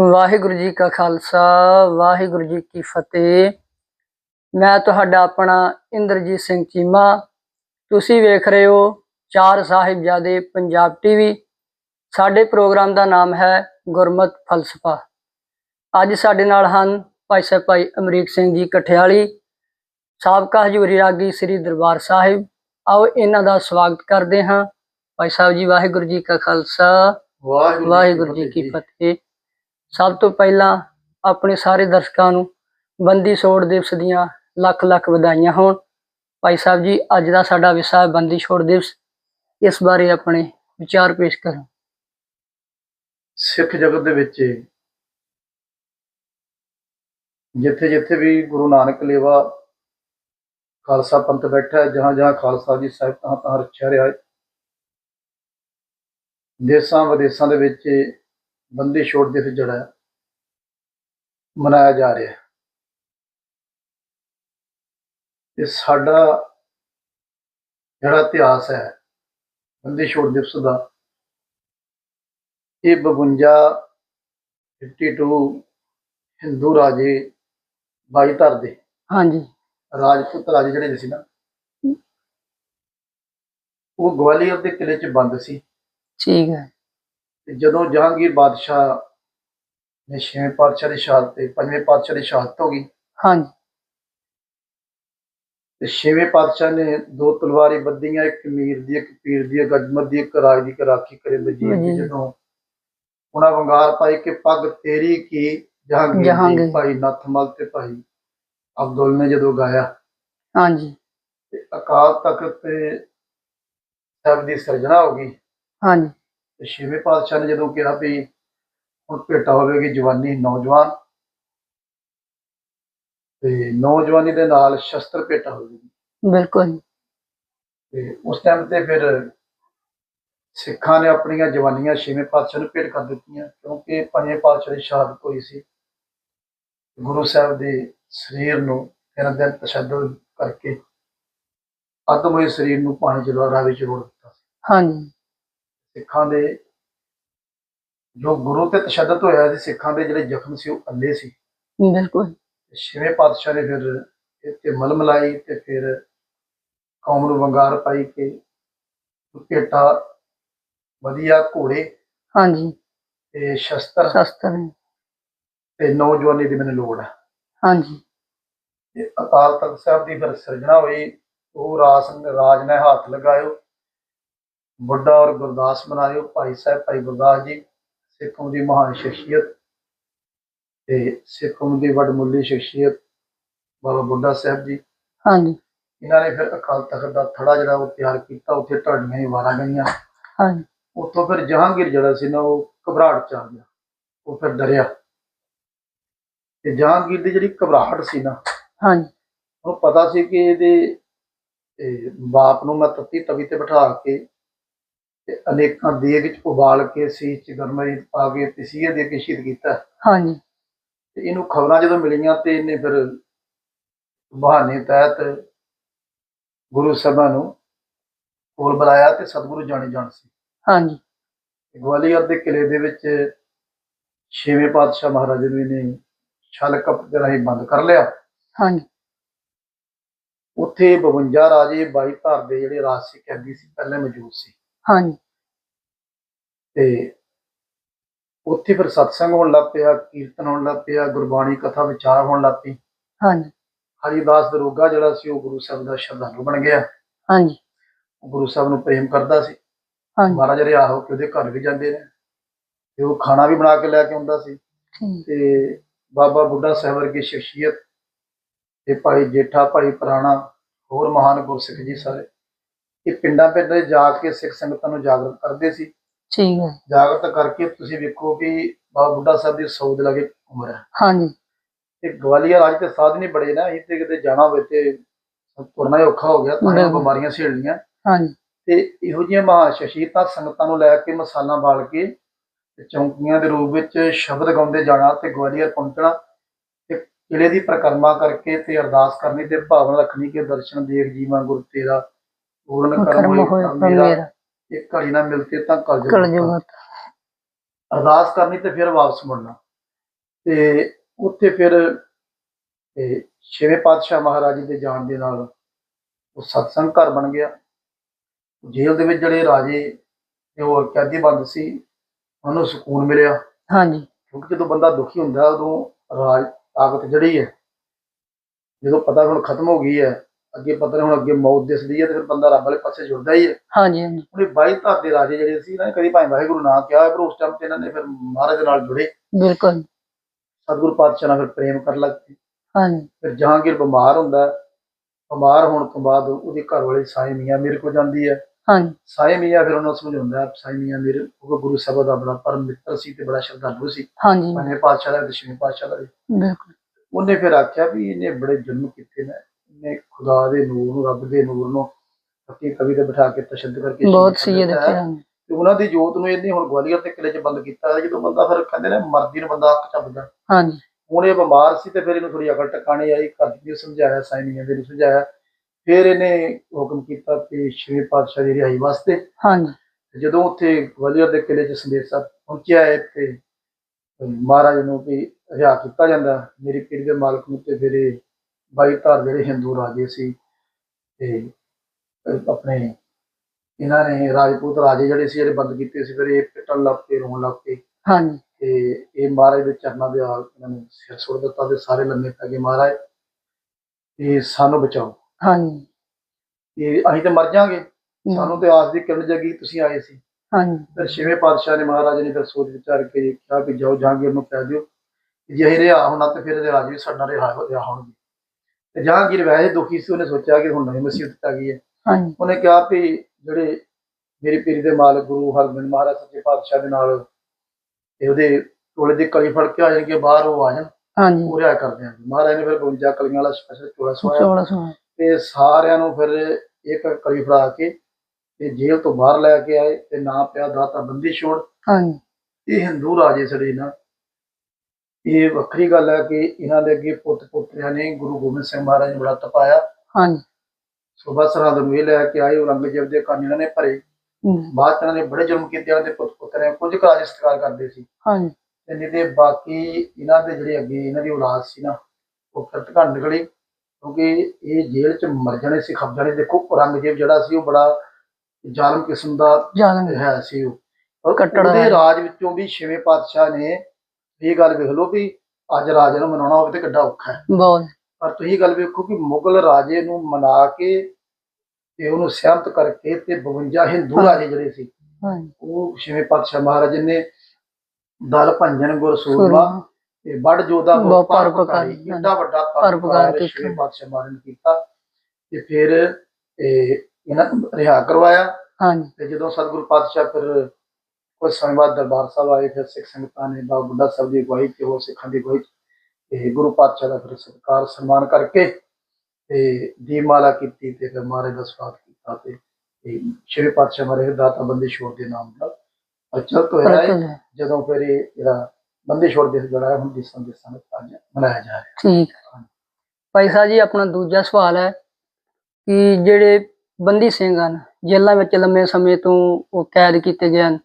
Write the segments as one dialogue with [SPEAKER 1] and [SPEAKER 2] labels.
[SPEAKER 1] ਵਾਹਿਗੁਰੂ ਜੀ ਕਾ ਖਾਲਸਾ ਵਾਹਿਗੁਰੂ ਜੀ ਕੀ ਫਤਿਹ। ਮੈਂ ਤੁਹਾਡਾ ਆਪਣਾ ਇੰਦਰਜੀਤ ਸਿੰਘ ਚੀਮਾ। ਤੁਸੀਂ ਵੇਖ ਰਹੇ ਹੋ ਚਾਰ ਸਾਹਿਬਜ਼ਾਦੇ ਪੰਜਾਬ ਟੀਵੀ ਸਾਡੇ ਪ੍ਰੋਗਰਾਮ ਦਾ ਨਾਮ ਹੈ ਗੁਰਮਤ ਫਲਸਫਾ। ਅੱਜ ਸਾਡੇ ਨਾਲ ਹਨ ਭਾਈ ਸਾਹਿਬ ਭਾਈ ਅਮਰੀਕ ਸਿੰਘ ਜੀ ਕਠਿਆਲੀ ਸਾਬਕਾ ਹਜੂਰੀ ਰਾਗੀ ਸ੍ਰੀ ਦਰਬਾਰ ਸਾਹਿਬ। ਆਓ ਇਹਨਾਂ ਦਾ ਸਵਾਗਤ ਕਰਦੇ ਹਾਂ। ਭਾਈ ਸਾਹਿਬ ਜੀ ਵਾਹਿਗੁਰੂ ਜੀ ਕਾ ਖਾਲਸਾ ਵਾਹਿਗੁਰੂ ਜੀ ਕੀ ਫਤਿਹ। ਸਭ ਤੋਂ ਪਹਿਲਾਂ ਆਪਣੇ ਸਾਰੇ ਦਰਸ਼ਕਾਂ ਨੂੰ ਬੰਦੀ ਛੋੜ ਦਿਵਸ ਦੀਆਂ ਲੱਖ ਲੱਖ ਵਧਾਈਆਂ ਹੋਣ। ਭਾਈ ਸਾਹਿਬ ਜੀ, ਅੱਜ ਦਾ ਸਾਡਾ ਵਿਸ਼ਾ ਹੈ ਬੰਦੀ ਛੋੜ ਦਿਵਸ। ਇਸ ਬਾਰੇ ਆਪਣੇ ਵਿਚਾਰ ਪੇਸ਼ ਕਰੋ।
[SPEAKER 2] ਸਿੱਖ ਜਗਤ ਦੇ ਵਿੱਚ ਜਿੱਥੇ ਜਿੱਥੇ ਵੀ ਗੁਰੂ ਨਾਨਕ ਲੇਵਾ ਖਾਲਸਾ ਪੰਥ ਬੈਠਾ ਹੈ, ਜਹਾਂ ਜਹਾਂ ਖਾਲਸਾ ਜੀ ਸਾਹਿਬ ਤਹਾਂ ਤਾਂ ਰਚਿਆ ਰਿਹਾ ਹੈ, ਦੇਸਾਂ ਵਿਦੇਸਾਂ ਦੇ ਵਿੱਚ ਬੰਦੀ ਛੋੜ ਦਿਵਸ ਜਿਹੜਾ ਹੈ, ਮਨਾਇਆ ਜਾ ਰਿਹਾ ਹੈ। ਤੇ ਸਾਡਾ ਜਿਹੜਾ ਇਤਿਹਾਸ ਹੈ ਬੰਦੀ ਛੋੜ ਦਿਵਸ ਦਾ ਇਹ 52 52 ਹਿੰਦੂ ਰਾਜੇ ਬਾਈ ਧਰ ਦੇ
[SPEAKER 1] ਹਾਂਜੀ।
[SPEAKER 2] ਰਾਜਪੂਤ ਰਾਜੇ ਜਿਹੜੇ ਸੀ ਨਾ ਉਹ ਗਵਾਲੀਅਰ ਦੇ ਕਿਲੇ 'ਚ ਬੰਦ ਸੀ।
[SPEAKER 1] ਠੀਕ ਹੈ।
[SPEAKER 2] ਤੇ ਜਦੋਂ ਜਹਾਂਗੀਰ ਬਾਦਸ਼ਾਹ ਨੇ ਛੇਵੇਂ ਪਾਤਸ਼ਾਹ ਦੀ ਸ਼ਹਾਦਤ ਤੇ ਪੰਜਵੇਂ ਪਾਤਸ਼ਾਹ ਦੀ ਸ਼ਹਾਦਤ ਹੋ ਗਈ
[SPEAKER 1] ਹਾਂਜੀ।
[SPEAKER 2] ਤੇ ਛੇਵੇਂ ਪਾਤਸ਼ਾਹ ਨੇ ਦੋ ਤਲਵਾਰੀ ਬੱਧੀਆਂ ਇੱਕ ਮੀਰ ਦੀ ਇੱਕ ਪੀਰ ਦੀ ਇੱਕ ਅਜਮਤ ਦੀ ਇੱਕ ਰਾਜ ਦੀ ਇੱਕ ਰਾਖੀ ਕਰੇ ਵਜੀਰ ਦੀ
[SPEAKER 1] ਵਜ਼ੀਰ।
[SPEAKER 2] ਜਦੋਂ ਉਹਨਾਂ ਵੰਗਾਰ ਪਾਈ ਕਿ ਪੱਗ ਤੇਰੀ ਕੀ ਜਹਾਂਗੀਰ
[SPEAKER 1] ਜਹਾਂਗੀਰ।
[SPEAKER 2] ਦੀ ਭਾਈ ਨੱਥਮਲ ਤੇ ਭਾਈ ਅਬਦੁੱਲ ਨੇ ਜਦੋਂ ਗਾਇਆ।
[SPEAKER 1] ਹਾਂਜੀ।
[SPEAKER 2] ਤੇ ਅਕਾਲ ਤਖਤ ਤੇ ਸਾਹਿਬ ਦੀ ਸਿਰਜਣਾ ਹੋ ਗਈ।
[SPEAKER 1] ਹਾਂਜੀ।
[SPEAKER 2] ਤੇ ਛੇਵੇਂ ਪਾਤਸ਼ਾਹ ਨੇ ਜਦੋਂ ਕਿਹਾ ਵੀ ਹੁਣ ਭੇਟਾ ਹੋਵੇਗੀ ਜਵਾਨੀ ਨੌਜਵਾਨ ਤੇ ਨੌਜਵਾਨੀ ਦੇ ਨਾਲ ਸ਼ਸਤਰ ਭੇਟਾ ਹੋਵੇਗੀ
[SPEAKER 1] ਬਿਲਕੁਲ।
[SPEAKER 2] ਤੇ ਉਸ ਟਾਈਮ ਤੇ ਫਿਰ ਸਿੱਖਾਂ ਨੇ ਆਪਣੀਆਂ ਜਵਾਨੀਆਂ ਛੇਵੇਂ ਪਾਤਸ਼ਾਹ ਨੂੰ ਭੇਟ ਕਰ ਦਿੱਤੀਆਂ ਕਿਉਂਕਿ ਪੰਜਵੇਂ ਪਾਤਸ਼ਾਹ ਦੀ ਸ਼ਹਾਦਤ ਹੋਈ ਸੀ। ਗੁਰੂ ਸਾਹਿਬ ਦੇ ਸਰੀਰ ਨੂੰ ਤਿੰਨ ਦਿਨ ਤਸ਼ੱਦਦ ਕਰਕੇ ਅਦਮ ਹੋਏ ਸਰੀਰ ਨੂੰ ਪਾਣੀ ਚ ਰਾਹ ਵਿੱਚ ਰੋੜ ਦਿੱਤਾ ਸੀ।
[SPEAKER 1] ਹਾਂਜੀ।
[SPEAKER 2] ਸਿੱਖਾਂ ਦੇ ਜੋ ਗੁਰੂ ਤੇ ਤਸ਼ੱਦਦ ਹੋਇਆ ਸੀ ਸਿੱਖਾਂ ਦੇ ਜਿਹੜੇ ਜ਼ਖਮ ਸੀ ਉਹ ਅੱਲੇ ਸੀ।
[SPEAKER 1] ਬਿਲਕੁਲ।
[SPEAKER 2] ਛੇਵੇਂ ਪਾਤਸ਼ਾਹ ਨੇ ਫਿਰ ਇੱਥੇ ਮਲ ਮਲਾਈ ਤੇ ਫਿਰ ਕੌਮ ਨੂੰ ਵੰਗਾਰ ਪਾਈ ਕਿ ਭੇਟਾ ਵਧੀਆ ਘੋੜੇ
[SPEAKER 1] ਹਾਂਜੀ।
[SPEAKER 2] ਤੇ ਸ਼ਸਤਰ
[SPEAKER 1] ਸ਼ਸਤਰ।
[SPEAKER 2] ਤੇ ਨੌਜਵਾਨੀ ਦੀ ਮੈਨੂੰ ਲੋੜ ਹੈ
[SPEAKER 1] ਹਾਂਜੀ।
[SPEAKER 2] ਤੇ ਅਕਾਲ ਤਖਤ ਸਾਹਿਬ ਦੀ ਫਿਰ ਸਿਰਜਣਾ ਹੋਈ ਉਹ ਰਾਸ ਰਾਜ ਨੇ ਹੱਥ ਲਗਾਇਓ। ਬੁੱਢਾ ਔਰ ਗੁਰਦਾਸ ਬਣਾਇਓ ਭਾਈ ਸਾਹਿਬ ਭਾਈ ਗੁਰਦਾਸ ਜੀ ਸਿੱਖ ਕੌਮ ਦੀ ਮਹਾਨ ਸ਼ਖਸੀਅਤ ਤੇ ਸਿੱਖ ਕੌਮ ਦੀ ਵੱਡਮੁੱਲੀ ਸ਼ਖਸੀਅਤ ਬਾਬਾ ਬੁੱਢਾ ਸਾਹਿਬ ਜੀ।
[SPEAKER 1] ਹਾਂਜੀ।
[SPEAKER 2] ਇਹਨਾਂ ਨੇ ਫਿਰ ਅਕਾਲ ਤਖਤ ਦਾ ਥੜਾ ਜਿਹੜਾ ਉਹ ਤਿਆਰ ਕੀਤਾ ਉੱਥੇ ਢਾਡੀਆਂ ਹੀ ਵਾਰਾਂ ਗਈਆਂ।
[SPEAKER 1] ਹਾਂਜੀ।
[SPEAKER 2] ਉੱਥੋਂ ਫਿਰ ਜਹਾਂਗੀਰ ਜਿਹੜਾ ਸੀ ਨਾ ਉਹ ਘਬਰਾਹਟ ਚ ਆ ਗਿਆ। ਉਹ ਫਿਰ ਡਰਿਆ। ਤੇ ਜਹਾਂਗੀਰ ਦੀ ਜਿਹੜੀ ਘਬਰਾਹਟ ਸੀ ਨਾ
[SPEAKER 1] ਹਾਂਜੀ।
[SPEAKER 2] ਉਹਨੂੰ ਪਤਾ ਸੀ ਕਿ ਇਹਦੇ ਇਹ ਬਾਪ ਨੂੰ ਮੈਂ ਤੱਤੀ ਤਵੀ ਤੇ ਬਿਠਾ ਕੇ ਤੇ ਅਨੇਕਾਂ ਦੇਗ ਚ ਉਬਾਲ ਕੇ ਸੀ ਚ ਗਰਮਈ ਪਾ ਕੇ ਤਸੀਹੇ ਦੇ ਕੇ ਸ਼ਹੀਦ ਕੀਤਾ।
[SPEAKER 1] ਹਾਂਜੀ।
[SPEAKER 2] ਤੇ ਇਹਨੂੰ ਖਬਰਾਂ ਜਦੋਂ ਮਿਲੀਆਂ ਤੇ ਇਹਨੇ ਫਿਰ ਬਹਾਨੇ ਤਹਿਤ ਗੁਰੂ ਸਾਹਿਬਾਂ ਨੂੰ ਕੋਲ ਬੁਲਾਇਆ ਤੇ ਸਤਿਗੁਰੂ ਜਾਣੇ ਜਾਣ ਸੀ।
[SPEAKER 1] ਹਾਂਜੀ।
[SPEAKER 2] ਗਵਾਲੀਅਰ ਦੇ ਕਿਲੇ ਦੇ ਵਿੱਚ ਛੇਵੇਂ ਪਾਤਸ਼ਾਹ ਮਹਾਰਾਜਾ ਜੀ ਨੇ ਛਲ ਕਪਟ ਦੇ ਰਾਹੀਂ ਬੰਦ ਕਰ ਲਿਆ।
[SPEAKER 1] ਹਾਂਜੀ।
[SPEAKER 2] ਉੱਥੇ 52 ਰਾਜੇ 22 ਧਰ ਦੇ ਜਿਹੜੇ ਰਾਜਸੀ ਕੈਦੀ ਸੀ ਪਹਿਲੇ ਮੌਜੂਦ ਸੀ।
[SPEAKER 1] ਹਾਂਜੀ।
[SPEAKER 2] ਤੇ ਉੱਥੇ ਫਿਰ ਸਤਸੰਗ ਹੋਣ ਲੱਗ ਪਿਆ ਕੀਰਤਨ ਹੋਣ ਲੱਗ ਪਿਆ ਗੁਰਬਾਣੀ ਕਥਾ ਵਿਚਾਰ ਹੋਣ ਲੱਗ ਪਈ।
[SPEAKER 1] ਹਾਂਜੀ।
[SPEAKER 2] ਹਰੀਦਾਸ ਦਰੋਗਾ ਜਿਹੜਾ ਸੀ ਉਹ ਗੁਰੂ ਸਾਹਿਬ ਦਾ ਸ਼ਰਧਾਲੂ ਬਣ ਗਿਆ।
[SPEAKER 1] ਹਾਂਜੀ।
[SPEAKER 2] ਉਹ ਗੁਰੂ ਸਾਹਿਬ ਨੂੰ ਪ੍ਰੇਮ ਕਰਦਾ ਸੀ।
[SPEAKER 1] ਹਾਂਜੀ।
[SPEAKER 2] ਮਹਾਰਾਜ ਰਿਹਾ ਹੋ ਕੇ ਉਹਦੇ ਘਰ ਵੀ ਜਾਂਦੇ ਨੇ। ਤੇ ਉਹ ਖਾਣਾ ਵੀ ਬਣਾ ਕੇ ਲੈ ਕੇ ਆਉਂਦਾ ਸੀ। ਤੇ ਬਾਬਾ ਬੁੱਢਾ ਸਾਹਿਬ ਵਰਗੀ ਸ਼ਖਸੀਅਤ ਤੇ ਭਾਈ ਜੇਠਾ ਭਾਈ ਪੁਰਾਣਾ ਹੋਰ ਮਹਾਨ ਗੁਰਸਿੱਖ ਜੀ ਸਾਰੇ। ਇਹ ਪਿੰਡਾਂ ਪਿੰਡਾਂ ਜਾ ਕੇ ਸਿੱਖ ਸੰਗਤਾਂ ਨੂੰ ਜਾਗਰਤ ਕਰਦੇ ਸੀ।
[SPEAKER 1] ਠੀਕ ਹੈ।
[SPEAKER 2] ਜਾਗਰਤ ਕਰਕੇ ਤੁਸੀਂ ਵੇਖੋ ਕਿ ਬਾਬਾ ਬੁੱਢਾ ਸਾਹਿਬ ਦੀ 100 ਦੇ ਲਾਗੇ ਉਮਰ ਹੈ।
[SPEAKER 1] ਹਾਂਜੀ।
[SPEAKER 2] ਤੇ ਗਵਾਲੀਅਰ ਅੱਜ ਤੇ ਸਾਧ ਨਹੀਂ ਬੜੇ ਨਾ ਇੱਥੇ ਕਿਤੇ ਜਾਣਾ ਹੋਵੇ ਤੇ ਤੁਰਨਾ ਹੀ ਔਖਾ ਹੋ ਗਿਆ ਤਾਂ। ਬਿਮਾਰੀਆਂ ਛੇੜਨੀਆਂ
[SPEAKER 1] ਹਾਂਜੀ।
[SPEAKER 2] ਤੇ ਇਹੋ ਜਿਹੀਆਂ ਮਹਾਨ ਸ਼ਖਸੀਅਤਾਂ ਸੰਗਤਾਂ ਨੂੰ ਲੈ ਕੇ ਮਸਾਲਾ ਬਾਲ ਕੇ ਤੇ ਚੌਂਕੀਆਂ ਦੇ ਰੂਪ ਵਿੱਚ ਸ਼ਬਦ ਗਾਉਂਦੇ ਜਾਣਾ ਤੇ ਗਵਾਲੀਅਰ ਪਹੁੰਚਣਾ ਤੇ ਕਿਲੇ ਦੀ ਪ੍ਰਕਰਮਾ ਕਰਕੇ ਤੇ ਅਰਦਾਸ ਕਰਨੀ ਤੇ ਭਾਵਨਾ ਰੱਖਣੀ ਕਿ ਦਰਸ਼ਨ ਦੇਖ ਜੀਵਾਂ ਗੁਰ ਤੇਰਾ ਪੂਰਨ
[SPEAKER 1] ਕਰਮ ਹੋਏ ਤਾਂ ਮੇਰਾ
[SPEAKER 2] ਇੱਕ ਘੜੀ ਨਾ ਮਿਲਤੇ ਤਾਂ ਕਲ
[SPEAKER 1] ਕਲ ਜੁਗਤ
[SPEAKER 2] ਅਰਦਾਸ ਕਰਨੀ ਤੇ ਫਿਰ ਵਾਪਸ ਮੁੜਨਾ। ਤੇ ਉੱਥੇ ਫਿਰ ਇਹ ਛੇਵੇਂ ਪਾਤਸ਼ਾਹ ਮਹਾਰਾਜ ਜੀ ਦੇ ਜਾਣ ਦੇ ਨਾਲ ਉਹ ਸਤਸੰਗ ਘਰ ਬਣ ਗਿਆ। ਜੇਲ੍ਹ ਦੇ ਵਿੱਚ ਜਿਹੜੇ ਰਾਜੇ ਤੇ ਹੋਰ ਕੈਦੀ ਬੰਦ ਸੀ ਉਹਨਾਂ ਨੂੰ ਸਕੂਨ ਮਿਲਿਆ।
[SPEAKER 1] ਹਾਂਜੀ।
[SPEAKER 2] ਕਿਉਂਕਿ ਜਦੋਂ ਬੰਦਾ ਦੁਖੀ ਹੁੰਦਾ ਉਦੋਂ ਰਾਜ ਤਾਕਤ ਜਿਹੜੀ ਹੈ ਜਦੋਂ ਪਤਾ ਹੁਣ ਖਤਮ ਹੋ ਗਈ ਹੈ ਅੱਗੇ ਪਤਾ ਨਹੀਂ ਹੁਣ ਅੱਗੇ ਮੌਤ ਦਿਸਦੀ ਹੈ ਤੇ ਫਿਰ ਬੰਦਾ ਰੱਬ ਵਾਲੇ ਪਾਸੇ ਜੁੜਦਾ ਹੀ ਹੈ
[SPEAKER 1] ਹਾਂਜੀ ਹਾਂਜੀ।
[SPEAKER 2] ਉਹਨੇ 22 ਧਾਰ ਦੇ ਰਾਜੇ ਜਿਹੜੇ ਸੀ ਨੇ ਕਦੀ ਭਾਵੇਂ ਵਾਹਿਗੁਰੂ ਨਾ ਕਿਹਾ ਪਰ ਉਸ ਟਾਈਮ ਤੇ ਇਹਨਾਂ ਨੇ ਫਿਰ ਮਹਾਰਾਜ ਦੇ ਨਾਲ ਜੁੜੇ।
[SPEAKER 1] ਬਿਲਕੁਲ।
[SPEAKER 2] ਸਤਿਗੁਰੂ ਪਾਤਸ਼ਾਹ ਨਾਲ ਫਿਰ ਪ੍ਰੇਮ ਕਰਨ ਲੱਗ ਪਏ।
[SPEAKER 1] ਹਾਂਜੀ।
[SPEAKER 2] ਫਿਰ ਜਹਾਂਗੀਰ ਬਿਮਾਰ ਹੁੰਦਾ। ਬਿਮਾਰ ਹੋਣ ਤੋਂ ਬਾਅਦ ਉਹਦੀ ਘਰ ਵਾਲੀ ਸਾਈ ਮੀਆਂ ਮੇਰੇ ਕੋਲ ਜਾਂਦੀ ਹੈ।
[SPEAKER 1] ਹਾਂਜੀ।
[SPEAKER 2] ਸਾਈ ਮੀਆਂ ਫਿਰ ਉਹਨੂੰ ਸਮਝਾਉਂਦਾ ਹੈ, ਸਾਈ ਮੀਆਂ ਮੇਰੇ ਉਹ ਗੁਰੂ ਸਾਹਿਬ ਦਾ ਬੜਾ ਪਰਮ ਮਿੱਤਰ ਸੀ ਤੇ ਬੜਾ ਸ਼ਰਧਾਲੂ ਸੀ।
[SPEAKER 1] ਹਾਂਜੀ।
[SPEAKER 2] ਪੰਜਵੇਂ ਪਾਤਸ਼ਾਹ ਦਾ ਦਸ਼ਮੇਂ ਪਾਤਸ਼ਾਹ ਦਾ।
[SPEAKER 1] ਬਿਲਕੁਲ।
[SPEAKER 2] ਉਹਨੇ ਫਿਰ ਆਖਿਆ ਵੀ ਇਹਨੇ ਬੜੇ ਜ਼ੁਲਮ ਕੀਤੇ ਨੇ। ਇਹਨੇ ਖੁਦਾ ਦੇ ਨੂਰ ਨੂੰ ਰੱਬ ਦੇ ਨੂਰ ਨੂੰ ਪੱਕੀ ਕਵੀ ਤੇ ਬਿਠਾ ਕੇ ਤਸ਼ੱਦਦ ਕਰਕੇ
[SPEAKER 1] ਬਹੁਤ ਸਹੀ
[SPEAKER 2] ਦਿੱਤਾ।
[SPEAKER 1] ਹਨ
[SPEAKER 2] ਤੇ ਉਹਨਾਂ ਦੀ ਜੋਤ ਨੂੰ ਇਹਨੇ ਹੁਣ ਗਵਾਲੀਅਰ ਦੇ ਕਿਲੇ 'ਚ ਬੰਦ ਕੀਤਾ ਜਦੋਂ ਬੰਦਾ ਫਿਰ ਕਹਿੰਦੇ ਨੇ ਮਰਦੀ ਨੂੰ ਬੰਦਾ ਅੱਖ ਚੱਬਦਾ
[SPEAKER 1] ਹਾਂਜੀ।
[SPEAKER 2] ਹੁਣ ਇਹ ਬਿਮਾਰ ਸੀ ਤੇ ਫਿਰ ਇਹਨੂੰ ਥੋੜੀ ਅਕਲ ਟਿਕਾਣੀ ਆਈ ਘਰ ਦੀ ਨੂੰ ਸਮਝਾਇਆ ਸਾਈਨੀਆਂ ਦੇ ਨੂੰ ਸਮਝਾਇਆ। ਫਿਰ ਇਹਨੇ ਹੁਕਮ ਕੀਤਾ ਕਿ ਛੇਵੇਂ ਪਾਤਸ਼ਾਹ ਦੀ ਰਿਹਾਈ ਵਾਸਤੇ।
[SPEAKER 1] ਹਾਂਜੀ।
[SPEAKER 2] ਤੇ ਜਦੋਂ ਉੱਥੇ ਗਵਾਲੀਅਰ ਦੇ ਕਿਲੇ 'ਚ ਸੰਦੇਸ਼ਾ ਪਹੁੰਚਿਆ ਹੈ ਤੇ ਮਹਾਰਾਜ ਨੂੰ ਵੀ ਰਿਹਾ ਕੀਤਾ ਜਾਂਦਾ ਮੇਰੀ ਪੀਰ ਦੇ ਮਾਲਕ ਨੂੰ ਤੇ ਫਿਰ ਇਹ ਬਾਈ ਧਾਰ ਜਿਹੜੇ ਹਿੰਦੂ ਰਾਜੇ ਸੀ ਤੇ ਆਪਣੇ ਇਹਨਾਂ ਨੇ ਰਾਜਪੂਤ ਰਾਜੇ ਜਿਹੜੇ ਸੀ ਜਿਹੜੇ ਬੰਦ ਕੀਤੇ ਸੀ ਫਿਰ ਇਹ ਪਿੱਟਣ ਲੱਗ ਪਏ ਰੋਣ ਲੱਗ ਪਏ।
[SPEAKER 1] ਹਾਂਜੀ।
[SPEAKER 2] ਤੇ ਇਹ ਮਹਾਰਾਜ ਦੇ ਚਰਨਾਂ ਦੇ ਹਾਲ ਇਹਨਾਂ ਨੇ ਸਿਰ ਸੁੱਟ ਦਿੱਤਾ ਤੇ ਸਾਰੇ ਲੰਮੇ ਪੈ ਗਏ ਮਹਾਰਾਜ। ਤੇ ਸਾਨੂੰ ਬਚਾਓ।
[SPEAKER 1] ਹਾਂਜੀ।
[SPEAKER 2] ਤੇ ਅਸੀਂ ਤੇ ਮਰ ਜਾਾਂਗੇ ਸਾਨੂੰ ਤੇ ਆਸ ਦੀ ਕਿਰਨ ਜਗੀ ਤੁਸੀਂ ਆਏ ਸੀ।
[SPEAKER 1] ਹਾਂਜੀ।
[SPEAKER 2] ਫਿਰ ਛੇਵੇਂ ਪਾਤਸ਼ਾਹ ਨੇ ਮਹਾਰਾਜ ਨੇ ਫਿਰ ਸੋਚ ਵਿਚਾਰ ਕੇ ਕਿਹਾ ਵੀ ਜਾਓ ਜਹਾਂਗੀਰ ਨੂੰ ਕਹਿ ਦਿਓ। ਕਿ ਜੇ ਅਸੀਂ ਰਿਹਾ ਹੋਣਾ ਤੇ ਫਿਰ ਇਹਦੇ ਰਾਜ ਵੀ ਸਾਡਾ ਰਿਹਾ ਹੋ ਰਿਹਾ ਹੋਣਗੇ। ਤੇ ਜਹਾਂਗੀਰ ਵੈਸੇ ਦੁਖੀ ਸੀ ਉਹਨੇ ਸੋਚਿਆ ਕਿ ਹੁਣ ਨਵੀਂ ਮੁਸੀਬਤ ਆ ਗਈ ਹੈ।
[SPEAKER 1] ਹਾਂਜੀ।
[SPEAKER 2] ਉਹਨੇ ਕਿਹਾ ਵੀ ਜਿਹੜੇ ਮੇਰੀ ਪੀਰੀ ਦੇ ਮਾਲਕ ਗੁਰੂ ਹਰਗੋਬਿੰਦ ਮਹਾਰਾਜ ਸੱਚੇ ਪਾਤਸ਼ਾਹ ਦੇ ਨਾਲ ਤੇ ਉਹਦੇ ਟੋਲੇ ਦੀ ਕਲੀ ਫੜ ਕੇ ਆ ਜਾਣਗੇ ਬਾਹਰ ਉਹ ਆ ਜਾਣ
[SPEAKER 1] ਹਾਂਜੀ।
[SPEAKER 2] ਉਹ ਰਿਹਾ ਕਰਦੇ ਆ। ਮਹਾਰਾਜ ਨੇ ਫਿਰ 52 ਕਲੀਆਂ ਵਾਲਾ ਸਪੈਸ਼ਲ ਟੋਲਾ ਸਵਾਇਆ।
[SPEAKER 1] 1600
[SPEAKER 2] ਤੇ ਸਾਰਿਆਂ ਨੂੰ ਫਿਰ ਇੱਕ ਕਲੀ ਫੜਾ ਕੇ ਤੇ ਜੇਲ੍ਹ ਤੋਂ ਬਾਹਰ ਲੈ ਕੇ ਆਏ ਤੇ ਨਾ ਪਿਆ ਦਾਤਾ ਬੰਦੀ ਛੋੜ।
[SPEAKER 1] ਹਾਂਜੀ।
[SPEAKER 2] ਇਹ ਹਿੰਦੂ ਰਾਜੇ ਸੜੇ ਨਾ। ਇਹ ਵੱਖਰੀ ਗੱਲ ਹੈ ਕਿ ਇਹਨਾਂ ਦੇ ਅੱਗੇ ਪੁੱਤ ਪੁੱਤਰਿਆਂ ਨੇ ਗੁਰੂ ਗੋਬਿੰਦ ਸਿੰਘ ਮਹਾਰਾਜ ਨੂੰ ਬੜਾ ਤਪਾਇਆ।
[SPEAKER 1] ਹਾਂਜੀ।
[SPEAKER 2] ਸੋਭਾ ਸਰਹੰਦ ਨੂੰ ਇਹ ਲੈ ਕੇ ਆਏ ਔਰੰਗਜ਼ੇਬ ਦੇ ਕੰਨ ਇਹਨਾਂ ਨੇ ਭਰੇ। ਬਾਅਦ ਇਹਨਾਂ ਨੇ ਬੜੇ ਜ਼ੁਲਮ ਕੀਤੇ ਉਹਨਾਂ ਦੇ ਪੁੱਤ ਪੁੱਤਰਿਆਂ ਕੁਝ ਕਾਜ ਸਤਿਕਾਰ ਕਰਦੇ ਸੀ।
[SPEAKER 1] ਹਾਂਜੀ।
[SPEAKER 2] ਤੇ ਨਹੀਂ ਤੇ ਬਾਕੀ ਇਹਨਾਂ ਦੇ ਜਿਹੜੇ ਅੱਗੇ ਇਹਨਾਂ ਦੀ ਔਲਾਦ ਸੀ ਨਾ ਉਹ ਫਿਰ ਘਣ ਨਿਕਲੀ। ਕਿਉਂਕਿ ਇਹ ਜੇਲ੍ਹ 'ਚ ਮਰ ਜਾਣੇ ਸੀ ਖੱਪ ਜਾਣੇ ਦੇਖੋ ਔਰੰਗਜ਼ੇਬ ਜਿਹੜਾ ਸੀ ਉਹ ਬੜਾ ਜ਼ਾਲਮ ਕਿਸਮ ਦਾ
[SPEAKER 1] ਜਾਣਗੇ
[SPEAKER 2] ਹੈ ਸੀ ਉਹ। ਔਰ
[SPEAKER 1] ਕੱਟੜ ਰਾਜ।
[SPEAKER 2] ਰਾਜ ਵਿੱਚੋਂ ਵੀ ਛੇਵੇਂ ਪਾਤਸ਼ਾਹ ਨੇ ਇਹ ਗੱਲ ਵੇਖ ਲਓ ਵੀ ਅੱਜ ਰਾਜੇ ਨੂੰ ਮਨਾਉਣਾ ਹੋਵੇ ਤੇ ਕਿੱਡਾ ਔਖਾ ਹੈ।
[SPEAKER 1] ਬਹੁਤ।
[SPEAKER 2] ਪਰ ਤੁਸੀਂ ਗੱਲ ਵੇਖੋ ਕਿ ਮੁਗਲ ਰਾਜੇ ਨੂੰ ਮਨਾ ਕੇ ਤੇ ਉਹਨੂੰ ਸਹਿਮਤ ਕਰਕੇ ਤੇ 52 ਹਿੰਦੂ। ਰਾਜੇ ਜਿਹੜੇ ਸੀ ਉਹ ਛੇਵੇਂ ਪਾਤਸ਼ਾਹ ਮਹਾਰਾਜ ਨੇ ਦਲ ਭੰਜਨ ਗੁਰ ਸੂਰਮਾ ਤੇ ਬੜ ਜੋਦਾ
[SPEAKER 1] ਬਹੁਤ
[SPEAKER 2] ਪਰ
[SPEAKER 1] ਪਰਉਪਕਾਰੀ,
[SPEAKER 2] ਪਕਾਰੀ ਏਡਾ ਵੱਡਾ ਪਰਪਕਾਰ। ਛੇਵੇਂ ਪਾਤਸ਼ਾਹ ਮਹਾਰਾਜ ਨੇ ਕੀਤਾ। ਤੇ ਫਿਰ ਇਹ ਇਹਨਾਂ ਨੂੰ ਰਿਹਾ ਕਰਵਾਇਆ।
[SPEAKER 1] ਹਾਂਜੀ।
[SPEAKER 2] ਤੇ ਜਦੋਂ ਸਤਿਗੁਰੂ ਪਾਤਸ਼ਾਹ ਫਿਰ ਕੁਝ ਸਮੇਂ ਬਾਅਦ ਦਰਬਾਰ ਸਾਹਿਬ ਆਏ ਫਿਰ ਸਿੱਖ ਸੰਗਤਾਂ ਨੇ ਬਾਬਾ ਬੁੱਢਾ ਸਾਹਿਬ ਦੀ ਅਗਵਾਈ ਤੇ ਹੋਰ ਸਿੱਖਾਂ ਦੀ ਅਗਵਾਈ ਤੇ ਗੁਰੂ ਪਾਤਸ਼ਾਹ ਦਾ ਫਿਰ ਸਤਿਕਾਰ ਸਨਮਾਨ ਕਰਕੇ ਤੇ ਦੀਪਮਾਲਾ ਕੀਤੀ ਤੇ ਫਿਰ ਮਹਾਰਾਜ ਦਾ ਸਵਾਗਤ ਕੀਤਾ ਤੇ ਤੇ ਸ਼੍ਰੀ ਪਾਤਸ਼ਾਹ ਮਹਾਰਾਜ ਦਾਤਾ ਬੰਦੀ ਛੋੜ ਦੇ ਨਾਮ ਨਾਲ ਅਚਲ ਹੋਇਆ ਹੈ। ਜਦੋਂ ਫਿਰ ਇਹ ਜਿਹੜਾ ਬੰਦੀ ਛੋੜ ਦਿਵਸ ਜਿਹੜਾ ਹੁਣ ਦਿਸਾਂ ਵਿੱਚ ਅੱਜ ਮਨਾਇਆ ਜਾ ਰਿਹਾ
[SPEAKER 1] ਠੀਕ। ਭਾਈ ਸਾਹਿਬ ਜੀ ਆਪਣਾ ਦੂਜਾ ਸਵਾਲ ਹੈ ਕਿ ਜਿਹੜੇ ਬੰਦੀ ਸਿੰਘ ਹਨ ਜੇਲ੍ਹਾਂ ਵਿੱਚ ਲੰਮੇ ਸਮੇਂ ਤੋਂ ਉਹ ਕੈਦ ਕੀਤੇ ਗਏ ਹਨ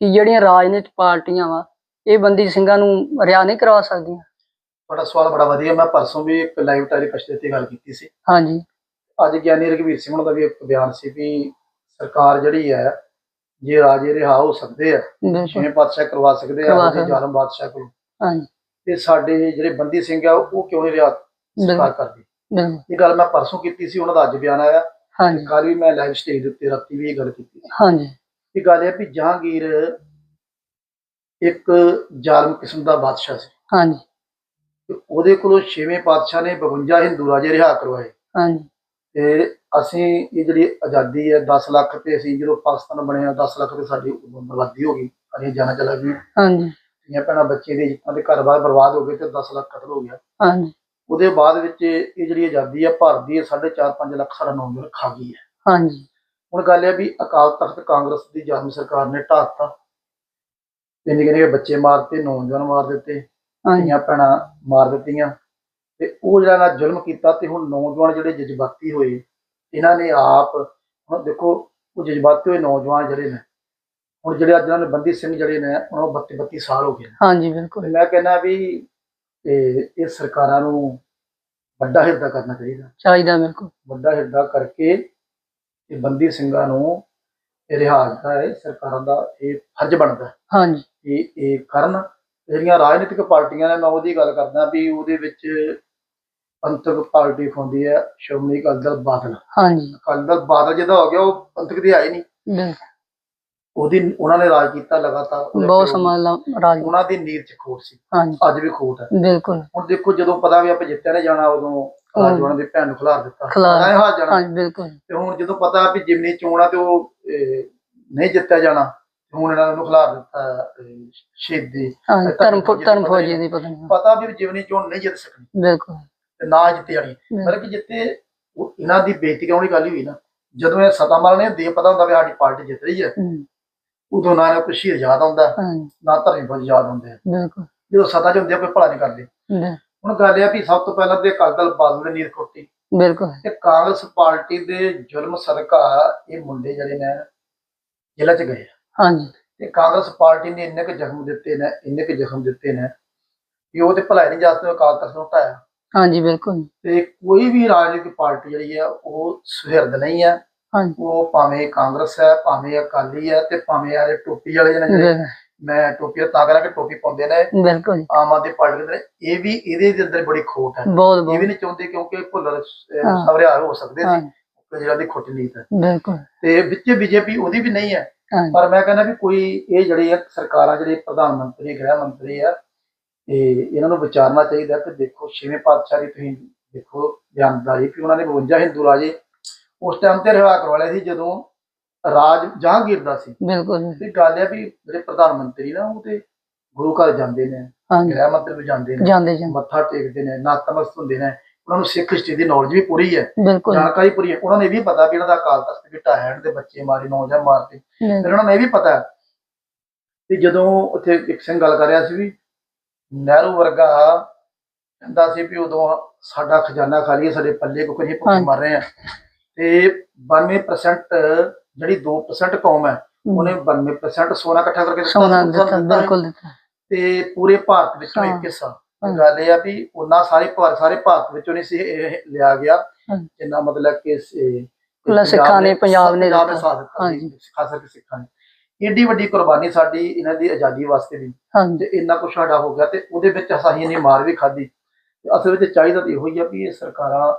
[SPEAKER 1] ਕਿ ਜਿਹੜੀਆਂ ਰਾਜਨੀਤਿਕ ਪਾਰਟੀਆਂ ਵਾ ਇਹ ਬੰਦੀ ਸਿੰਘਾਂ ਨੂੰ ਰਿਹਾ ਨਹੀਂ ਕਰਵਾ ਸਕਦੀਆਂ।
[SPEAKER 2] ਤੁਹਾਡਾ ਸਵਾਲ ਬੜਾ ਵਧੀਆ ਮੈਂ ਪਰਸੋਂ ਵੀ ਇੱਕ ਲਾਈਵ ਟੈਲੀਕਾਸਟ ਤੇ ਗੱਲ ਕੀਤੀ ਸੀ।
[SPEAKER 1] ਹਾਂਜੀ।
[SPEAKER 2] ਅੱਜ ਗਿਆਨੀ ਰਘਵੀਰ ਸਿੰਘ ਦਾ ਵੀ ਇੱਕ ਬਿਆਨ ਸੀ ਵੀ ਸਰਕਾਰ ਜਿਹੜੀ ਹੈ ਜੇ ਰਾਜੇ ਰਿਹਾ ਹੋ ਸਕਦੇ ਆ ਛੇਵੇਂ ਪਾਤਸ਼ਾਹ ਕਰਵਾ ਸਕਦੇ ਆ
[SPEAKER 1] ਸਕਦੇ।
[SPEAKER 2] ਜ਼ਾਲਮ ਬਾਦਸ਼ਾਹ ਕੋਲ।
[SPEAKER 1] ਹਾਂਜੀ।
[SPEAKER 2] ਤੇ ਸਾਡੇ ਜਿਹੜੇ ਬੰਦੀ ਸਿੰਘ ਆ ਉਹ ਕਿਉਂ ਨਹੀਂ ਰਿਹਾ ਸਰਕਾਰ ਕਰਦੀ? ਇਹ ਗੱਲ ਮੈਂ ਪਰਸੋਂ ਕੀਤੀ ਸੀ ਉਹਨਾਂ ਦਾ ਅੱਜ ਬਿਆਨ ਆਇਆ।
[SPEAKER 1] ਹਾਂਜੀ।
[SPEAKER 2] ਕੱਲ ਵੀ ਮੈਂ ਲਾਈਵ ਸਟੇਜ ਦੇ ਉੱਤੇ ਰਾਤੀ ਵੀ ਇਹ ਗੱਲ ਕੀਤੀ
[SPEAKER 1] ਹਾਂਜੀ।
[SPEAKER 2] ਇਹ ਗੱਲ ਇਹ ਵੀ ਜਹਾਂਗੀਰ ਇੱਕ ਜ਼ਾਲਮ ਕਿਸਮ ਦਾ ਬਾਦਸ਼ਾਹ ਸੀ।
[SPEAKER 1] ਹਾਂਜੀ।
[SPEAKER 2] ਤੇ ਉਹਦੇ ਕੋਲੋਂ ਛੇਵੇਂ ਪਾਤਸ਼ਾਹ ਨੇ 52 ਹਿੰਦੂ ਰਾਜੇ ਰਿਹਾ ਕਰਵਾਏ।
[SPEAKER 1] ਹਾਂਜੀ।
[SPEAKER 2] ਤੇ ਅਸੀਂ ਇਹ ਜਿਹੜੀ ਆਜ਼ਾਦੀ ਹੈ 10 ਲੱਖ ਤੇ ਅਸੀਂ ਜਦੋਂ ਪਾਕਿਸਤਾਨ ਬਣਿਆ 10 ਲੱਖ ਤੇ ਸਾਡੀ ਬਰਬਾਦੀ ਹੋ ਗਈ। ਅਸੀਂ ਜਾਣਾ ਚਲਾ ਗਈ
[SPEAKER 1] ਹਾਂਜੀ।
[SPEAKER 2] ਧੀਆਂ ਭੈਣਾਂ ਬੱਚੇ ਦੇ ਜਿੱਤਾਂ ਦੇ ਘਰ-ਬਾਰ ਬਰਬਾਦ ਹੋ ਗਏ ਤੇ 10 ਲੱਖ ਕਤਲ ਹੋ ਗਿਆ।
[SPEAKER 1] ਹਾਂਜੀ।
[SPEAKER 2] ਉਹਦੇ ਬਾਅਦ ਵਿੱਚ ਇਹ ਜਿਹੜੀ ਆਜ਼ਾਦੀ ਹੈ ਭਾਰਤ ਦੀ 4.5 5 ਲੱਖ ਸਾਡਾ ਨੌਜਵਾਨ ਖਾ ਗਈ ਹੈ।
[SPEAKER 1] ਹਾਂਜੀ।
[SPEAKER 2] ਹੁਣ ਗੱਲ ਇਹ ਵੀ ਅਕਾਲ ਤਖਤ ਕਾਂਗਰਸ ਦੀ ਜ਼ਾਲਮ ਸਰਕਾਰ ਨੇ ਢਾਤਾ ਨਿੱਕੇ ਨਿੱਕੇ ਬੱਚੇ ਮਾਰਤੇ ਨੌਜਵਾਨ ਮਾਰ ਦਿੱਤੇ ਧੀਆਂ ਭੈਣਾਂ ਮਾਰ ਦਿੱਤੀਆਂ। ਤੇ ਉਹ ਜਿਹੜਾ ਨਾ ਜ਼ੁਲਮ ਕੀਤਾ ਤੇ ਹੁਣ ਨੌਜਵਾਨ ਜਿਹੜੇ ਜਜ਼ਬਾਤੀ ਹੋਏ ਇਹਨਾਂ ਨੇ ਆਪ ਹੁਣ ਦੇਖੋ ਉਹ ਜਜ਼ਬਾਤੀ ਹੋਏ ਨੌਜਵਾਨ ਜਿਹੜੇ ਨੇ ਹੁਣ ਜਿਹੜੇ ਅੱਜ ਇਹਨਾਂ ਨੇ ਬੰਦੀ ਸਿੰਘ ਜਿਹੜੇ ਨੇ ਉਹਨਾਂ ਨੂੰ 32 32 ਸਾਲ ਹੋ ਗਏ।
[SPEAKER 1] ਹਾਂਜੀ ਬਿਲਕੁਲ।
[SPEAKER 2] ਮੈਂ ਕਹਿੰਦਾ ਵੀ ਇਹ ਸਰਕਾਰਾਂ ਨੂੰ ਵੱਡਾ ਹਿਰਦਾ ਕਰਨਾ ਚਾਹੀਦਾ।
[SPEAKER 1] ਚਾਹੀਦਾ ਬਿਲਕੁਲ।
[SPEAKER 2] ਵੱਡਾ ਹਿਰਦਾ ਕਰਕੇ ਇਹ ਬੰਦੀ ਸਿੰਘਾਂ ਨੂੰ ਇਹ ਰਿਹਾਜ ਦਾ ਇਹ ਸਰਕਾਰਾਂ ਦਾ ਇਹ ਫਰਜ਼ ਬਣਦਾ ਹੈ।
[SPEAKER 1] ਹਾਂਜੀ।
[SPEAKER 2] ਕਿ ਇਹ ਕਰਨ ਜਿਹੜੀਆਂ ਰਾਜਨੀਤਿਕ ਪਾਰਟੀਆਂ ਨੇ ਮੈਂ ਉਹਦੀ ਗੱਲ ਕਰਦਾ ਵੀ ਉਹਦੇ ਵਿੱਚ ਪੰਥਕ ਪਾਰਟੀ ਹੁੰਦੀ ਹੈ ਸ਼੍ਰੋਮਣੀ ਅਕਾਲੀ ਦਲ ਬਾਦਲ।
[SPEAKER 1] ਹਾਂਜੀ।
[SPEAKER 2] ਅਕਾਲੀ ਦਲ ਬਾਦਲ ਜਿਹਦਾ ਹੋ ਗਿਆ ਉਹ ਪੰਥਕ ਦੇ ਆਏ ਨਹੀਂ।
[SPEAKER 1] ਬਿਲਕੁਲ।
[SPEAKER 2] ਉਹਦੀ ਉਹਨਾਂ ਨੇ ਰਾਜ ਕੀਤਾ ਲਗਾਤਾਰ।
[SPEAKER 1] ਬਹੁਤ ਸਮਾਂ ਰਾਜ
[SPEAKER 2] ਉਹਨਾਂ ਦੀ ਨੀਰ ਚ ਖੋਟ ਸੀ। ਅੱਜ ਵੀ ਖੋਟ ਹੈ।
[SPEAKER 1] ਬਿਲਕੁਲ।
[SPEAKER 2] ਹੁਣ ਦੇਖੋ ਜਦੋਂ ਪਤਾ ਵੀ ਆਪਾਂ ਜਿੱਤਿਆ ਨੇ ਜਾਣਾ ਉਦੋਂ ਰਾਜਵਾਨ ਦੀ ਭੈਣ ਨੂੰ ਖਿਲਾਰ ਦਿੱਤਾ।
[SPEAKER 1] ਖਿਲਾਰ-
[SPEAKER 2] ਹੈ ਹਾਰ ਜਾਣਾ।
[SPEAKER 1] ਹਾਂਜੀ ਬਿਲਕੁਲ।
[SPEAKER 2] ਤੇ ਹੁਣ ਜਦੋਂ ਪਤਾ ਵੀ ਜਿਮਨੀ ਚੋਣਾਂ ਤੇ ਉਹ ਨਹੀਂ ਜਿੱਤਿਆ ਜਾਣਾ ਤੇ ਹੁਣ ਇਹਨਾਂ ਨੂੰ ਖਿਲਾਰ ਦਿੱਤਾ ਅਹ, ਸ਼ਹੀਦੀ।
[SPEAKER 1] ਹਾਂਜੀ
[SPEAKER 2] ਧਰਮ
[SPEAKER 1] ਧਰਮ
[SPEAKER 2] ਫੌਜੀ
[SPEAKER 1] ਧਰਮ
[SPEAKER 2] ਦੀ
[SPEAKER 1] ਫੌਜੀ ਦੀ ਪਤਾ ਨਹੀਂ
[SPEAKER 2] ਪਤਾ ਵੀ ਜਿਮਨੀ ਚੋਣ ਨਹੀਂ ਜਿੱਤ ਸਕਣੀ
[SPEAKER 1] ਬਿਲਕੁਲ।
[SPEAKER 2] ਤੇ ਨਾ ਜਿੱਤੇ ਜਾਣੀ। ਮਤਲਬ ਕਿ ਜਿੱਤੇ ਉਹ ਇਹਨਾਂ ਦੀ ਬੇਇੱਜ਼ਤੀ ਕਰਾਉਣ ਦੀ ਗੱਲ ਹੀ ਹੋਈ ਨਾ। ਜਦੋਂ ਇਹ ਸਤਾ ਮਲ ਨੇ ਦੇ ਪਤਾ ਹੁੰਦਾ ਵੀ ਸਾਡੀ ਪਾਰਟੀ ਜਿੱਤ ਰਹੀ ਹੈ।
[SPEAKER 1] ਹਮ,
[SPEAKER 2] ਉਦੋਂ ਨਾ ਇਹਨਾਂ ਕੁਛ ਯਾਦ ਆਉਂਦਾ
[SPEAKER 1] ਹਾਂਜੀ।
[SPEAKER 2] ਨਾ ਧਰਮ ਫੌਜ ਯਾਦ ਆਉਂਦੇ ਆ।
[SPEAKER 1] ਬਿਲਕੁਲ।
[SPEAKER 2] ਜਦੋਂ ਸਤਾ ਚ ਹੁੰਦੇ ਆ, ਕੋਈ ਭਲਾ ਨਹੀਂ ਕਰਦੇ।
[SPEAKER 1] ਬਿਲ-
[SPEAKER 2] ਹੁਣ ਗੱਲ ਇਹ ਆ ਵੀ ਸਭ ਤੋਂ ਪਹਿਲਾਂ ਤੇ ਅਕਾਲੀ ਦਲ ਬਾਦਲ ਨੇ ਨੀਰ ਖੋਟੀ
[SPEAKER 1] ਬਿਲਕੁਲ।
[SPEAKER 2] ਤੇ ਕਾਂਗਰਸ ਪਾਰਟੀ ਦੇ ਜ਼ੁਲਮ ਸਦਕਾ ਇਹ ਮੁੰਡੇ ਜਿਹੜੇ ਨੇ ਜੇਲ੍ਹਾਂ ਚ ਗਏ।
[SPEAKER 1] ਹਾਂਜੀ।
[SPEAKER 2] ਤੇ ਕਾਂਗਰਸ ਪਾਰਟੀ ਨੇ ਇੰਨੇ ਕੁ ਜ਼ਖਮ ਦਿੱਤੇ ਨੇ ਇੰਨੇ ਕੁ ਜ਼ਖਮ ਦਿੱਤੇ ਨੇ ਕਿ ਉਹ ਤੇ ਭਲਾਈ ਨਹੀਂ ਜਾਸਤੇ ਅਕਾਲ ਤਖਤ ਨੂੰ ਹਟਾਇਆ।
[SPEAKER 1] ਹਾਂਜੀ ਬਿਲਕੁਲ।
[SPEAKER 2] ਤੇ ਕੋਈ ਵੀ ਰਾਜਨੀਤਿਕ ਪਾਰਟੀ ਜਿਹੜੀ ਆ ਉਹ ਸੁਹਿਰਦ ਨਹੀਂ ਆ।
[SPEAKER 1] ਹਾਂਜੀ।
[SPEAKER 2] ਉਹ ਭਾਵੇਂ ਕਾਂਗਰਸ ਹੈ ਭਾਵੇਂ ਅਕਾਲੀ ਹੈ ਤੇ ਭਾਵੇਂ ਆਲੇ ਟੋਪੀ ਵਾਲੇ ਜਿਹੜੇ ਮੈਂ ਟੋਪੀ ਤਾਂ ਕਰਾਂ ਕਿ ਟੋਪੀ ਪਾਉਂਦੇ ਨੇ
[SPEAKER 1] ਬਿਲਕੁਲ ਜੀ,
[SPEAKER 2] ਆਮ ਆਦਮੀ ਪਾਰਟੀ ਦੇ ਨੇ, ਇਹ ਵੀ ਇਹਦੇ ਦੇ ਅੰਦਰ ਬੜੀ ਖੋਟ ਹੈ।
[SPEAKER 1] ਬਹੁਤ
[SPEAKER 2] ਇਹ ਵੀ ਨਹੀਂ ਚਾਹੁੰਦੇ ਕਿਉਂਕਿ ਭੁੱਲਰ। ਸਵਰਿਆ ਹੋ। ਸਕਦੇ ਸੀ। ਤੇ ਜਿਹੜਾ ਦੀ ਖੋਟੀ ਨੀਤ ਹੈ।
[SPEAKER 1] ਬਿਲਕੁਲ।
[SPEAKER 2] ਤੇ ਵਿੱਚ ਬੀਜੇਪੀ ਉਹਦੀ ਵੀ ਨਹੀਂ ਹੈ। ਪਰ ਮੈਂ ਕਹਿੰਦਾ ਵੀ ਕੋਈ ਇਹ ਜਿਹੜੀ ਆ ਸਰਕਾਰਾਂ ਜਿਹੜੇ ਪ੍ਰਧਾਨ ਮੰਤਰੀ ਗ੍ਰਹਿ ਮੰਤਰੀ ਆ ਇਹ ਇਹਨਾਂ ਨੂੰ ਵਿਚਾਰਨਾ ਚਾਹੀਦਾ ਕਿ ਦੇਖੋ ਛੇਵੇਂ ਪਾਤਸ਼ਾਹ ਦੀ ਤੁਸੀਂ ਦੇਖੋ ਬਿਆਨਦਾਰੀ ਕਿ ਉਹਨਾਂ ਨੇ 52 ਹਿੰਦੂ ਰਾਜੇ ਉਸ ਟਾਈਮ ਤੇ ਰਿਹਾ ਕਰਵਾਲੇ ਸੀ ਜਦੋਂ ਰਾਜ ਜਹਾਂਗੀਰ ਦਾ ਸੀ।
[SPEAKER 1] ਬਿਲਕੁਲ ਜੀ,
[SPEAKER 2] ਤੇ ਗੱਲ ਆ ਵੀ ਜਿਹੜੇ ਪ੍ਰਧਾਨ ਮੰਤਰੀ ਨਾ ਉਹ ਤੇ ਗੁਰੂ ਘਰ ਜਾਂਦੇ ਨੇ
[SPEAKER 1] ਹਾਂਜੀ।
[SPEAKER 2] ਗ੍ਰਹਿ ਮੰਤਰੀ ਵੀ ਜਾਂਦੇ ਨੇ
[SPEAKER 1] ਜਾਂਦੇ ਜਾਂਦੇ।
[SPEAKER 2] ਮੱਥਾ ਟੇਕਦੇ ਨੇ ਨਤਮਸਤ ਹੁੰਦੇ ਨੇ ਉਹਨਾਂ ਨੂੰ ਸਿੱਖ ਹਿਸਟਰੀ ਦੀ ਨੌਲੇਜ ਵੀ ਪੂਰੀ ਹੈ
[SPEAKER 1] ਬਿਲਕੁਲ।
[SPEAKER 2] ਜਾਣਕਾਰੀ ਪੂਰੀ ਹੈ। ਉਹਨਾਂ ਨੂੰ ਇਹ ਵੀ ਪਤਾ ਵੀ ਇਹਨਾਂ ਦਾ ਅਕਾਲ ਤਖਤ ਵੀ ਇਹਨਾਂ ਦੇ ਬੱਚੇ ਮਾਰੇ ਨੌਜਵਾਨ ਮਾਰਤੇ
[SPEAKER 1] ਬਿਲਕੁਲ,
[SPEAKER 2] ਫਿਰ ਉਹਨਾਂ ਨੂੰ ਇਹ ਵੀ ਪਤਾ ਕਿ ਜਦੋਂ ਉੱਥੇ ਇੱਕ ਸਿੰਘ ਗੱਲ ਕਰ ਰਿਹਾ ਸੀ ਵੀ ਨਹਿਰੂ ਵਰਗਾ ਕਹਿੰਦਾ ਸੀ ਵੀ ਉਦੋਂ ਸਾਡਾ ਖਜ਼ਾਨਾ ਖਾਲੀ ਹੈ ਸਾਡੇ ਪੱਲੇ ਕੋਈ ਨਹੀਂ ਭੁੱਖੇ
[SPEAKER 1] ਹਾਂਜੀ।
[SPEAKER 2] ਮਰ ਰਹੇ ਆ। ਤੇ 92% ਜਿਹੜੀ 2% ਕੌਮ ਹੈ ਉਹਨੇ 92% ਸੋਨਾ ਇਕੱਠਾ ਕਰਕੇ ਦਿੱਤਾ,
[SPEAKER 1] ਸੋਨਾ। ਬਿਲਕੁਲ ਦਿੱਤਾ
[SPEAKER 2] ਤੇ ਪੂਰੇ ਭਾਰਤ ਵਿੱਚੋਂ। ਇੱਕ ਹਿੱਸਾ। ਗੱਲ ਇਹ ਆ ਵੀ ਉਹਨਾਂ ਸਾਰੇ ਭਾਰਤ ਸਾਰੇ ਭਾਰਤ ਵਿੱਚੋਂ ਨਹੀਂ ਸੀ ਇਹ ਲਿਆ ਗਿਆ। ਜਿੰਨਾ ਮਤਲਬ ਕਿ
[SPEAKER 1] ਸਿੱਖਾਂ ਨੇ, ਪੰਜਾਬ ਨੇ ਹਾਂਜੀ।
[SPEAKER 2] ਖਾਸ ਕਰਕੇ ਸਿੱਖਾਂ ਨੇ ਏਡੀ ਵੱਡੀ ਕੁਰਬਾਨੀ ਸਾਡੀ ਇਹਨਾਂ ਦੀ ਆਜ਼ਾਦੀ ਵਾਸਤੇ ਵੀ ਤੇ ਇੰਨਾ ਕੁਛ ਸਾਡਾ ਹੋ ਗਿਆ ਤੇ ਉਹਦੇ ਵਿੱਚ ਅਸੀਂ ਇੰਨੀ ਮਾਰ ਵੀ ਖਾਧੀ ਅਸਲ ਵਿੱਚ ਚਾਹੀਦਾ ਤਾਂ ਇਹੋ ਹੀ ਆ ਵੀ ਇਹ ਸਰਕਾਰਾਂ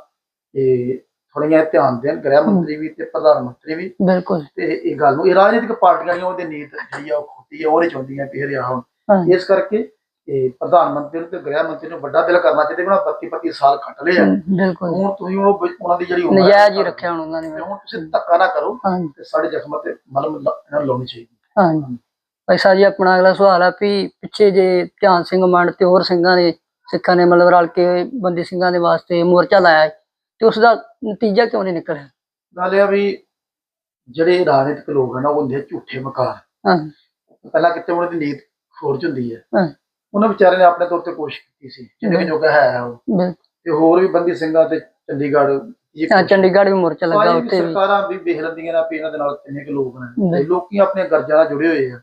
[SPEAKER 2] ਇਹ ਥੋੜ੍ਹੀਆਂ ਧਿਆਨ ਦੇਣ ਗ੍ਰਹਿ ਮੰਤਰੀ ਵੀ ਤੇ ਪ੍ਰਧਾਨ ਮੰਤਰੀ ਵੀ।
[SPEAKER 1] ਬਿਲਕੁਲ।
[SPEAKER 2] ਤੇ ਇਹ ਗੱਲ ਨੂੰ ਇਹ ਰਾਜਨੀਤਿਕ ਪਾਰਟੀਆਂ ਨੇ ਉਹਦੇ ਨੀਤ ਜਿਹੜੀ ਆ ਉਹ ਖੋਟੀ ਆ ਉਹ ਨਹੀਂ ਚਾਹੁੰਦੀਆਂ ਇਹ ਰਿਹਾ ਹੁਣ ਇਸ ਕਰਕੇ ਇਹ ਪ੍ਰਧਾਨ ਮੰਤਰੀ ਨੂੰ ਤੇ ਗ੍ਰਹਿ ਮੰਤਰੀ ਨੂੰ ਵੱਡਾ ਬਿੱਲ ਕਰਨਾ ਚਾਹੀਦਾ ਉਹਨਾਂ 32 32 ਸਾਲ ਕੱਟ ਲਏ ਆ।
[SPEAKER 1] ਬਿਲਕੁਲ।
[SPEAKER 2] ਹੁਣ ਤੁਸੀਂ ਉਹ ਉਹਨਾਂ ਦੀ ਜਿਹੜੀ ਉਮਰ
[SPEAKER 1] ਨਜਾਇਜ਼ ਹੀ ਰੱਖਿਆ ਹੁਣ ਉਹਨਾਂ ਨੇ।
[SPEAKER 2] ਹੁਣ ਤੁਸੀਂ ਧੱਕਾ ਨਾ ਕਰੋ ਤੇ ਸਾਡੇ ਜ਼ਖਮਾਂ ਤੇ ਮਲਮ ਇਹਨਾਂ ਲਾਉਣੀ ਚਾਹੀਦੀ।
[SPEAKER 1] ਹਾਂਜੀ। ਭਾਈ ਸਾਹਿਬ ਜੀ ਆਪਣਾ ਅਗਲਾ ਸਵਾਲ ਆ ਵੀ ਪਿੱਛੇ ਜੇ ਧਿਆਨ ਸਿੰਘ ਮੰਡ ਤੇ ਹੋਰ ਸਿੰਘਾਂ ਨੇ ਸਿੱਖਾਂ ਨੇ ਮਤਲਬ ਰਲ ਕੇ ਬੰਦੀ ਸਿੰਘਾਂ ਦੇ ਵਾਸਤੇ ਮੋਰਚਾ ਲਾਇਆ ਤੇ ਉਸ ਦਾ ਨਤੀਜਾ ਕਿਉਂ ਨਹੀਂ ਨਿਕਲਿਆ?
[SPEAKER 2] ਗੱਲ ਇਹ ਆ ਵੀ ਜਿਹੜੇ ਰਾਜਨੀਤਿਕ ਲੋਕ ਹਨ ਉਹ ਹੁੰਦੇ ਆ ਝੂਠੇ ਮਕਾਰ
[SPEAKER 1] ਹਾਂਜੀ
[SPEAKER 2] ਪਹਿਲਾਂ ਕਿਤੇ ਉਹਨਾਂ ਦੀ ਨੀਤ ਖੋਰਜ ਹੁੰਦੀ ਹੈ
[SPEAKER 1] ਹਾਂ।
[SPEAKER 2] ਉਹਨਾਂ ਵਿਚਾਰੇ ਨੇ ਆਪਣੇ ਤੌਰ ਤੇ ਕੋਸ਼ਿਸ਼ ਕੀਤੀ ਸੀ ਜਿੰਨੇ ਜੋਗਾ ਹੈ ਉਹ। ਤੇ ਹੋਰ ਵੀ ਬੰਦੀ ਸਿੰਘਾਂ ਤੇ ਚੰਡੀਗੜ੍ਹ ਇਹ
[SPEAKER 1] ਹਾਂ, ਚੰਡੀਗੜ੍ਹ ਵੀ ਮੋਰਚਾ ਲੱਗਾ ਉੱਥੇ ਵੀ।
[SPEAKER 2] ਸਰਕਾਰਾਂ ਵੀ ਵੇਖ ਲੈਂਦੀਆਂ ਨੇ ਇਹਨਾਂ ਦੇ ਨਾਲ ਕਿੰਨੇ ਕੁ ਲੋਕ ਨੇ। ਲੋਕੀ ਆਪਣੇ ਗਰਜਾਂ ਨਾਲ ਜੁੜੇ ਹੋਏ ਆ।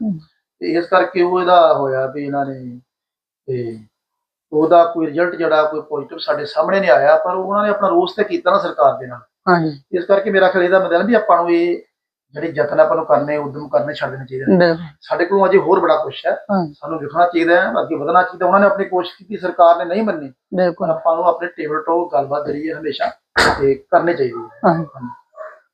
[SPEAKER 2] ਤੇ ਇਸ ਕਰਕੇ ਉਹ ਇਹਦਾ ਹੋਇਆ ਵੀ ਇਹਨਾਂ ਨੇ ਤੇ ਉਹਦਾ ਕੋਈ ਰਿਜ਼ਲਟ ਜਿਹੜਾ ਕੋਈ ਪੋਜ਼ਿਟਿਵ ਸਾਡੇ ਸਾਹਮਣੇ ਨਹੀਂ ਆਇਆ ਪਰ ਉਹਨਾਂ ਨੇ ਆਪਣਾ ਰੋਸ ਤੇ ਕੀਤਾ ਨਾ ਸਰਕਾਰ ਦੇ ਨਾਲ।
[SPEAKER 1] ਹਾਂਜੀ।
[SPEAKER 2] ਇਸ ਕਰਕੇ ਮੇਰਾ ਖਿਆਲ ਇਹਦਾ ਮਤਲਬ ਵੀ ਆਪਾਂ ਨੂੰ ਇਹ ਜਿਹੜੇ ਯਤਨ ਆਪਾਂ ਨੂੰ ਕਰਨੇ ਉਦਮ ਕਰਨੇ ਛੱਡ ਦੇਣੇ ਚਾਹੀਦੇ ਨੇ। ਸਾਡੇ ਕੋਲ ਅਜੇ ਹੋਰ ਬੜਾ ਕੁਛ ਹੈ। ਸਾਨੂੰ ਵਿਖਣਾ ਚਾਹੀਦਾ ਹੈ ਅੱਗੇ ਵਧਣਾ ਚਾਹੀਦਾ। ਉਹਨਾਂ ਨੇ ਆਪਣੀ ਕੋਸ਼ਿਸ਼ ਕੀਤੀ ਸਰਕਾਰ ਨੇ ਨਹੀਂ ਮੰਨੀ।
[SPEAKER 1] ਬਿਲਕੁਲ।
[SPEAKER 2] ਆਪਾਂ ਨੂੰ ਆਪਣੇ ਟੇਬਲ ਤੋਂ ਗੱਲਬਾਤ ਜਿਹੜੀ ਹੈ ਹਮੇਸ਼ਾ ਤੇ ਕਰਨੀ ਚਾਹੀਦੀ ਹੈ।
[SPEAKER 1] ਹਾਂ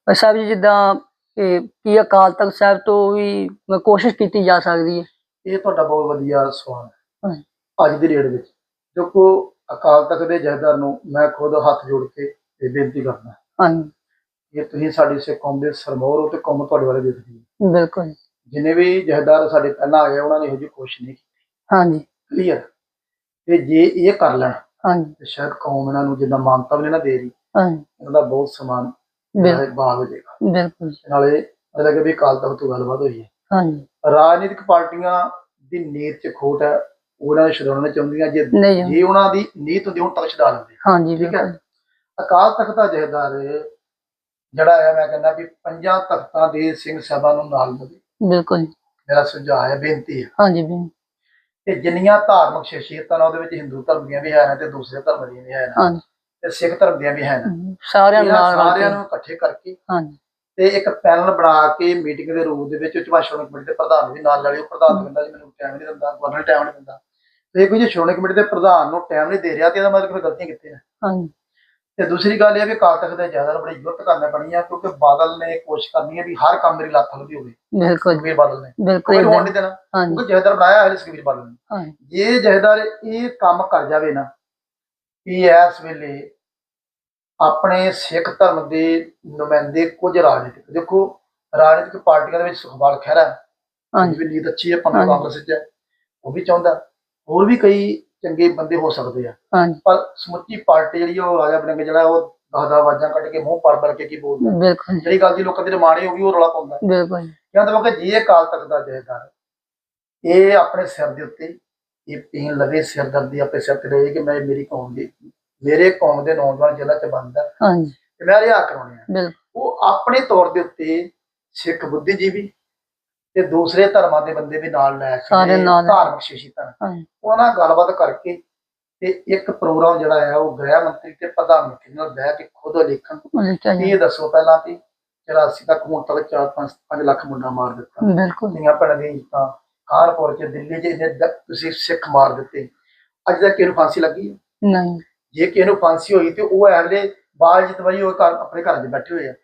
[SPEAKER 1] ਭਾਈ ਸਾਹਿਬ ਜੀ ਜਿੱਦਾਂ ਇਹ ਕੀ ਅਕਾਲ ਤਖਤ ਸਾਹਿਬ ਤੋਂ ਵੀ ਕੋਸ਼ਿਸ਼ ਕੀਤੀ ਜਾ ਸਕਦੀ ਹੈ?
[SPEAKER 2] ਇਹ ਤੁਹਾਡਾ ਬਹੁਤ ਵਧੀਆ ਸਵਾਲ
[SPEAKER 1] ਹਾਂ।
[SPEAKER 2] ਹੈ ਅੱਜ ਦੀ ਡੇਟ ਵਿੱਚ। ਜੋ ਕੋ ਅਕਾਲ ਤਖਤ ਦੇ ਜਥੇਦਾਰ ਨੂੰ ਮੈਂ ਖੁਦ ਹੱਥ ਜੋੜ ਕੇ ਇਹ ਬੇਨਤੀ ਕਰਦਾ
[SPEAKER 1] ਹਾਂਜੀ।
[SPEAKER 2] ਕਿ ਤੁਸੀਂ ਸਾਡੀ ਸੇ ਕੌਮ ਦੇ ਸਰਮੋਰ ਹੋ ਤੇ ਕੌਮ ਤੁਹਾਡੇ ਵਾਲੇ ਦੇਖਦੀ ਹੈ
[SPEAKER 1] ਬਿਲਕੁਲ।
[SPEAKER 2] ਜਿੰਨੇ ਵੀ ਜਥੇਦਾਰ ਸਾਡੇ ਪਹਿਲਾਂ ਆਏ ਉਹਨਾਂ ਨੇ ਇਹੋ ਜਿਹੀ ਕੋਸ਼ਿਸ਼ ਨਹੀਂ ਕੀਤੀ।
[SPEAKER 1] ਹਾਂਜੀ।
[SPEAKER 2] ਕਲੀਅਰ ਤੇ ਜੇ ਇਹ ਕਰ ਲੈਣ
[SPEAKER 1] ਹਾਂਜੀ।
[SPEAKER 2] ਤੇ ਸ਼ਾਇਦ ਕੌਮ ਇਹਨਾਂ ਨੂੰ ਜਿੰਨਾ ਮਾਨਤਾ ਵੀ ਨਹੀਂ ਨਾ ਦੇ ਰਹੀ
[SPEAKER 1] ਹਾਂਜੀ।
[SPEAKER 2] ਇਹਨਾਂ ਦਾ ਬਹੁਤ ਸਮਾਨ
[SPEAKER 1] ਬਿਲ-
[SPEAKER 2] ਬਾਗ ਹੋ ਜਾਏਗਾ
[SPEAKER 1] ਬਿਲਕੁਲ।
[SPEAKER 2] ਨਾਲੇ ਕਿ ਵੀ ਅਕਾਲ ਤਖਤ ਤੋਂ ਗੱਲਬਾਤ ਹੋਈ ਹੈ।
[SPEAKER 1] ਹਾਂਜੀ।
[SPEAKER 2] ਰਾਜਨੀਤਿਕ ਪਾਰਟੀਆਂ ਦੀ ਨੀਤ ਚ ਖੋਟ ਹੈ ਉਹਨਾਂ ਨੇ ਛਡਾਉਣਾ ਚਾਹੁੰਦੀਆਂ ਜੇ
[SPEAKER 1] ਨਹੀਂ। ਜੀ।
[SPEAKER 2] ਉਹਨਾਂ ਦੀ ਨੀਤ ਹੁੰਦੀ ਹੁਣ ਤੱਕ ਛਡਾ ਲੈਂਦੇ।
[SPEAKER 1] ਹਾਂਜੀ
[SPEAKER 2] ਠੀਕ ਹੈ।
[SPEAKER 1] ਬਿਲਕੁਲ।
[SPEAKER 2] ਅਕਾਲ ਤਖਤ ਦਾ ਜਹੇਦਾਰ ਜਿਹੜਾ ਹੈ ਮੈਂ ਕਹਿੰਦਾ ਵੀ ਪੰਜਾਂ ਤਖਤਾਂ ਦੇ ਸਿੰਘ ਸਾਹਿਬਾਂ ਨੂੰ ਨਾਲ ਲਵੇ
[SPEAKER 1] ਬਿਲਕੁਲ।
[SPEAKER 2] ਮੇਰਾ ਸੁਝਾਅ ਹੈ ਬੇਨਤੀ ਹੈ।
[SPEAKER 1] ਹਾਂਜੀ ਬਿਲ-
[SPEAKER 2] ਤੇ ਜਿੰਨੀਆਂ ਧਾਰਮਿਕ ਸ਼ਖਸੀਅਤਾਂ ਨੇ ਉਹਦੇ ਵਿੱਚ ਹਿੰਦੂ ਧਰਮ ਦੀਆਂ ਵੀ ਹਨ ਤੇ ਦੂਸਰੇ ਧਰਮ ਦੀਆਂ ਵੀ ਹਨ
[SPEAKER 1] ਹਾਂਜੀ।
[SPEAKER 2] ਤੇ ਸਿੱਖ ਧਰਮ ਦੀਆਂ ਵੀ ਹਨ
[SPEAKER 1] ਸਾਰਿਆਂ ਨੂੰ
[SPEAKER 2] ਇਹਨਾਂ
[SPEAKER 1] ਨਾਲ ਰਲ
[SPEAKER 2] ਸਾਰਿਆਂ
[SPEAKER 1] ਕੇ
[SPEAKER 2] ਨੂੰ ਇਕੱਠੇ ਕਰਕੇ
[SPEAKER 1] ਹਾਂਜੀ।
[SPEAKER 2] ਤੇ ਇੱਕ ਪੈਨਲ ਬਣਾ ਕੇ ਮੀਟਿੰਗ ਦੇ ਰੂਪ ਦੇ ਵਿੱਚ ਉੱਚ ਭਾਸ਼ਾ ਕਮੇਟੀ ਦੇ ਪ੍ਰਧਾਨ ਵੀ ਨਾਲ ਲੜੇ ਪ੍ਰਧਾਨ ਕਹਿੰਦਾ ਜੀ ਮੈਨੂੰ ਟਾਈਮ ਨਹੀਂ ਦਿੰਦਾ ਗਵਰਨਰ ਟਾਈਮ ਨਹੀਂ ਦਿੰਦਾ। ਤੇ ਕੋਈ ਜੇ ਸ਼੍ਰੋਮਣੀ ਕਮੇਟੀ ਦੇ ਪ੍ਰਧਾਨ ਨੂੰ ਟਾਈਮ ਨਹੀਂ ਦੇ ਰਿਹਾ ਤੇ ਇਹਦਾ ਮਤਲਬ ਕਿ ਗਲਤੀਆਂ ਕਿੱਥੇ ਆ?
[SPEAKER 1] ਹਾਂਜੀ।
[SPEAKER 2] ਤੇ ਦੂਸਰੀ ਗੱਲ ਇਹ ਹੈ ਕਿ ਅਕਾਲ ਤਖਤ ਦੇ ਜ਼ਿਆਦਾ ਬੜੀ ਜ਼ਰੂਰਤ ਕਰਨਾ ਪਣੀ ਆ ਕਿਉਂਕਿ ਬਾਦਲ ਨੇ ਕੋਸ਼ਿਸ਼ ਕਰਨੀ ਹੈ ਵੀ ਹਰ ਕੰਮ ਮੇਰੀ ਲੱਤ ਹਲਦੀ ਹੋਵੇ।
[SPEAKER 1] ਬਿਲਕੁਲ।
[SPEAKER 2] ਸੁਖਬੀਰ ਬਾਦਲ ਨੇ।
[SPEAKER 1] ਬਿਲਕੁਲ
[SPEAKER 2] ਕੋਈ ਹੋਣ ਨਹੀਂ ਦੇਣਾ। ਕਿਉਂਕਿ ਜਹਦਰ ਬਣਾਇਆ ਹੈ ਸੁਖਬੀਰ ਬਾਦਲ ਨੇ।
[SPEAKER 1] ਹਾਂਜੀ।
[SPEAKER 2] ਜੇ ਜਹਦਰ ਇਹ ਕੰਮ ਕਰ ਜਾਵੇ ਨਾ ਕਿ ਇਸ ਵੇਲੇ ਆਪਣੇ ਸਿੱਖ ਧਰਮ ਦੇ ਨੁਮਾਇੰਦੇ ਕੁਝ ਰਾਜਨੀਤਿਕ ਦੇਖੋ ਰਾਜਨੀਤਿਕ ਪਾਰਟੀਆਂ ਦੇ ਵਿੱਚ ਸੁਖਪਾਲ ਖਹਿਰਾ
[SPEAKER 1] ਹਾਂਜੀ।
[SPEAKER 2] ਵੀ ਨੀਤ ਅੱਛੀ ਹੈ
[SPEAKER 1] ਹਾਂਜੀ।
[SPEAKER 2] ਕਾਂਗਰਸ ਵਿੱਚ ਉਹ ਵੀ ਚਾਹੁੰਦਾ। ਹੋਰ ਵੀ ਕਈ ਚੰਗੇ ਬੰਦੇ ਹੋ ਸਕਦੇ ਆ।
[SPEAKER 1] ਹਾਂਜੀ।
[SPEAKER 2] ਪਰ ਸਮੁੱਚੀ ਪਾਰਟੀ ਜਿਹੜੀ ਉਹ ਰਾਜਾ ਬਣਨ ਜਿਹੜਾ ਉਹ ਦਸ ਦਸ ਆਵਾਜ਼ਾਂ ਕੱਢ ਕੇ ਮੂੰਹ ਪਰ ਪਰ ਕੇ ਕੀ ਬੋਲਦਾ
[SPEAKER 1] ਬਿਲਕੁਲ ਜੀ,
[SPEAKER 2] ਜਿਹੜੀ ਗੱਲ ਦੀ ਲੋਕਾਂ ਦੀ ਰਮਾਣੀ ਹੋ ਗਈ ਉਹ ਰੌਲਾ ਪਾਉਂਦਾ
[SPEAKER 1] ਬਿਲਕੁਲ ਜੀ,
[SPEAKER 2] ਕਹਿੰਦਾ ਵਾ ਕਿ ਜੇ ਅਕਾਲ ਤਖਤ ਦਾ ਜਹੇਦਾਰ ਇਹ ਆਪਣੇ ਸਿਰ ਦੇ ਉੱਤੇ ਇਹ ਪੀਣ ਲਵੇ ਸਿਰਦਰਦੀ ਆਪਣੇ ਸਿਰ ਤੇ ਲਏ ਕਿ ਮੈਂ ਮੇਰੀ ਕੌਮ ਦੀ ਮੇਰੇ ਕੌਮ ਦੇ ਨੌਜਵਾਨ ਜ਼ਿਲ੍ਹਾ ਚ ਬੰਦਾ
[SPEAKER 1] ਹਾਂਜੀ।
[SPEAKER 2] ਤੇ ਮੈਂ ਰਿਹਾ ਕਰਾਉਣੇ ਆ।
[SPEAKER 1] ਬਿਲਕੁਲ।
[SPEAKER 2] ਉਹ ਆਪਣੇ ਤੌਰ ਦੇ ਉੱਤੇ ਸਿੱਖ ਬੁੱਧੀਜੀਵੀ ਤੇ ਦੂਸਰੇ ਧਰਮਾਂ ਦੇ ਬੰਦੇ ਵੀ ਨਾਲ ਲੈ ਕੇ
[SPEAKER 1] ਸਾਰੇ ਨਾਲ ਲੈ।
[SPEAKER 2] ਧਾਰਮਿਕ
[SPEAKER 1] ਹਾਂਜੀ।
[SPEAKER 2] ਉਹਨਾਂ ਨਾਲ ਗੱਲਬਾਤ ਕਰਕੇ ਤੇ ਇੱਕ ਪ੍ਰੋਗਰਾਮ ਜਿਹੜਾ ਹੈ ਉਹ ਗ੍ਰਹਿ ਮੰਤਰੀ ਤੇ ਪ੍ਰਧਾਨ ਮੰਤਰੀ ਨਾਲ ਬਹਿ ਕੇ ਖੁਦ ਲਿਖਣ।
[SPEAKER 1] ਉਹ ਲਿਖਿਆ ਜੀ
[SPEAKER 2] ਇਹ ਦੱਸੋ ਪਹਿਲਾਂ ਵੀ 84 ਤੱਕ ਹੁਣ ਤੱਕ 4-5 ਲੱਖ ਮੁੰਡਾ ਮਾਰ ਦਿੱਤਾ।
[SPEAKER 1] ਬਿਲਕੁਲ।
[SPEAKER 2] ਧੀਆਂ ਭੈਣਾਂ ਦੀ ਤਾਂ ਕਾਨਪੁਰ ਚ ਦਿੱਲੀ ਚ ਇਹਨੇ ਦ- ਤੁਸੀਂ ਸਿੱਖ ਮਾਰ ਦਿੱਤੇ। ਅੱਜ ਤੱਕ ਕਿਹਨੂੰ ਫਾਂਸੀ ਲੱਗੀ ਹੈ?
[SPEAKER 1] ਨਹੀਂ।
[SPEAKER 2] ਜੇ ਕਿਸੇ ਨੂੰ ਫਾਂਸੀ ਹੋਈ ਤੇ ਉਹ ਐਲੇ ਬਾਜ ਵਈ ਉਹ ਘਰ ਆਪਣੇ ਘਰ 'ਚ ਬੈਠੇ ਹੋਏ ਆ।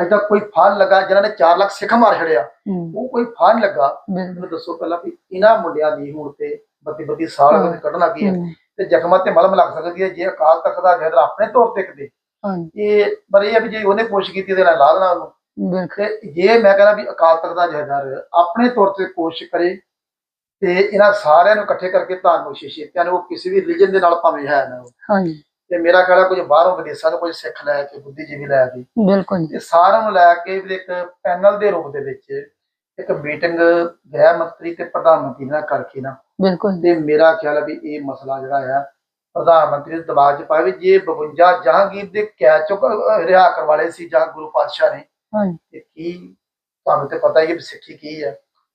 [SPEAKER 2] ਅੱਜ ਤੱਕ ਕੋਈ ਫਾਨ ਲੱਗਾ ਜਿਨ੍ਹਾਂ ਨੇ 4 ਲੱਖ ਸਿੱਖ ਮਾਰ ਛੜਿਆ ਉਹ ਕੋਈ ਫਾਨ ਲੱਗਾ। ਮੈਨੂੰ ਦੱਸੋ ਪਹਿਲਾਂ ਵੀ ਇਹਨਾਂ ਮੁੰਡਿਆਂ ਦੀ ਹੁਣ ਤੇ 32 32 ਸਾਲ। ਉਹਨੇ ਕੱਢਣਾ ਕੀ ਹੈ। ਤੇ ਜ਼ਖਮਾਂ ਤੇ ਮਲਮ ਲੱਗ ਸਕਦੀ ਹੈ ਜੇ ਅਕਾਲ ਤਖਤ ਦਾ ਜਹਦਰ ਆਪਣੇ ਤੌਰ ਤੇ
[SPEAKER 1] ਹਾਂਜੀ।
[SPEAKER 2] ਇਹ ਪਰ ਇਹ ਵੀ ਜੇ ਉਹਨੇ ਕੋਸ਼ਿਸ਼ ਕੀਤੀ ਤੇ ਨਾਲ ਲਾ ਦੇਣਾ ਉਹਨੂੰ। ਤੇ ਜੇ ਮੈਂ ਕਹਿੰਦਾ ਵੀ ਅਕਾਲ ਤਖਤ ਦਾ ਜਹਦਰ ਆਪਣੇ ਤੌਰ ਤੇ ਕੋਸ਼ਿਸ਼ ਕਰੇ ਤੇ ਇਹਨਾਂ ਸਾਰਿਆਂ ਨੂੰ ਇਕੱਠੇ ਕਰਕੇ ਧਾਰਮਿਕ ਸ਼ਖਸੀਅਤਾਂ ਨੂੰ ਉਹ ਕਿਸੇ ਵੀ ਰਿਲੀਜਨ ਦੇ ਨਾਲ ਭਾਵੇਂ ਹੈ ਨਾ।
[SPEAKER 1] ਹਾਂਜੀ।
[SPEAKER 2] ਤੇ ਮੇਰਾ ਖਿਆਲ ਹੈ ਕੁਝ ਬਾਹਰੋਂ ਵਿਦੇਸ਼ਾਂ ਤੋਂ ਕੁਝ ਸਿੱਖ ਲੈ ਕੇ ਬੁੱਧੀਜੀਵੀ ਲੈ ਕੇ।
[SPEAKER 1] ਬਿਲਕੁਲ ਜੀ,
[SPEAKER 2] ਇਹ ਸਾਰਿਆਂ ਨੂੰ ਲੈ ਕੇ ਵੀ ਇੱਕ ਪੈਨਲ ਦੇ ਰੂਪ ਦੇ ਵਿੱਚ ਇੱਕ ਮੀਟਿੰਗ ਗ੍ਰਹਿ ਮੰਤਰੀ ਤੇ ਪ੍ਰਧਾਨ ਮੰਤਰੀ ਨਾਲ ਕਰਕੇ ਨਾ।
[SPEAKER 1] ਬਿਲਕੁਲ
[SPEAKER 2] ਤੇ ਮੇਰਾ ਖਿਆਲ ਹੈ ਵੀ ਇਹ ਮਸਲਾ ਜਿਹੜਾ ਆ ਪ੍ਰਧਾਨ ਮੰਤਰੀ ਦੇ ਦਬਾਅ 'ਚ ਪਾਏ ਵੀ ਜੇ 52 ਜਹਾਂਗੀਰ ਦੇ ਕੈਦ ਚੋਂ ਰਿਹਾ ਕਰਵਾਲੇ ਸੀ ਜਾਂ ਗੁਰੂ ਪਾਤਸ਼ਾਹ ਨੇ ਤੇ ਕੀ ਤੁਹਾਨੂੰ ਤੇ ਪਤਾ ਹੀ ਹੈ ਵੀ ਸਿੱਖੀ ਕੀ ਹੈ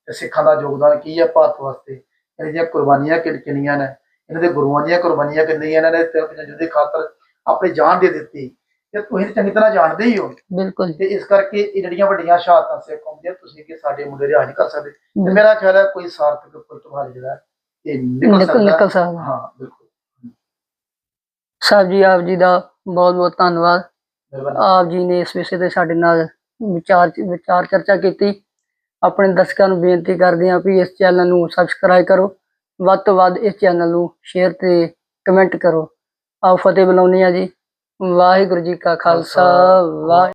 [SPEAKER 2] ਤੇ ਸਿੱਖਾਂ ਦਾ ਯੋਗਦਾਨ ਕੀ ਹੈ ਭਾਰਤ ਵਾਸਤੇ। ਦੀਆਂ ਕੁਰਬਾਨੀਆਂ ਕਿੰਨੀਆਂ ਨੇ। ਇਹਨਾਂ ਦੇ ਗੁਰੂਆਂ ਦੀਆਂ ਕੁਰਬਾਨੀਆਂ ਕਿੰਨੀਆਂ ਇਹਨਾਂ ਨੇ ਤੇ ਆਪਣੇ ਜੁਦੇ ਖਾਤਰ ਆਪਣੀ ਜਾਨ ਦੇ ਦਿੱਤੀ। ਤੇ ਤੁਸੀਂ ਚੰਗੀ ਤਰ੍ਹਾਂ ਜਾਣਦੇ ਹੀ ਹੋ।
[SPEAKER 1] ਬਿਲਕੁਲ।
[SPEAKER 2] ਤੇ ਇਸ ਕਰਕੇ ਇਹ ਜਿਹੜੀਆਂ ਵੱਡੀਆਂ ਸ਼ਹਾਦਤਾਂ ਸਿੱਖ ਹੁੰਦੀਆਂ ਤੁਸੀਂ ਕਿ ਸਾਡੇ ਮੁੰਡੇ ਨਹੀਂ ਕਰ ਸਕਦੇ। ਤੇ ਮੇਰਾ ਖਿਆਲ ਹੈ ਕੋਈ ਸਾਰਥਕ ਤੁਹਾਡਾ ਜਿਹੜਾ ਇਹ ਨਿਕਲ
[SPEAKER 1] ਨਿਕਲ
[SPEAKER 2] ਸਕਦਾ ਹਾਂ। ਬਿਲਕੁਲ।
[SPEAKER 1] ਸਾਹਿਬ ਜੀ ਆਪ ਜੀ ਦਾ ਬਹੁਤ ਬਹੁਤ ਧੰਨਵਾਦ। ਆਪ ਜੀ ਨੇ ਇਸ ਵਿਸ਼ੇ ਤੇ ਸਾਡੇ ਨਾਲ ਵਿਚਾਰ ਵਿਚਾਰ ਚਰਚਾ ਕੀਤੀ। ਆਪਣੇ ਦਰਸ਼ਕਾਂ ਨੂੰ ਬੇਨਤੀ ਕਰਦੇ ਹਾਂ ਵੀ ਇਸ ਚੈਨਲ ਨੂੰ ਸਬਸਕ੍ਰਾਈਬ ਕਰੋ। ਵੱਧ ਤੋਂ ਵੱਧ ਇਸ ਚੈਨਲ ਨੂੰ ਸ਼ੇਅਰ ਤੇ ਕਮੈਂਟ ਕਰੋ। ਆਓ ਫਤਿਹ ਬੁਲਾਉਂਦੇ ਹਾਂ ਜੀ। ਵਾਹਿਗੁਰੂ ਜੀ ਕਾ ਖਾਲਸਾ। ਵਾਹਿ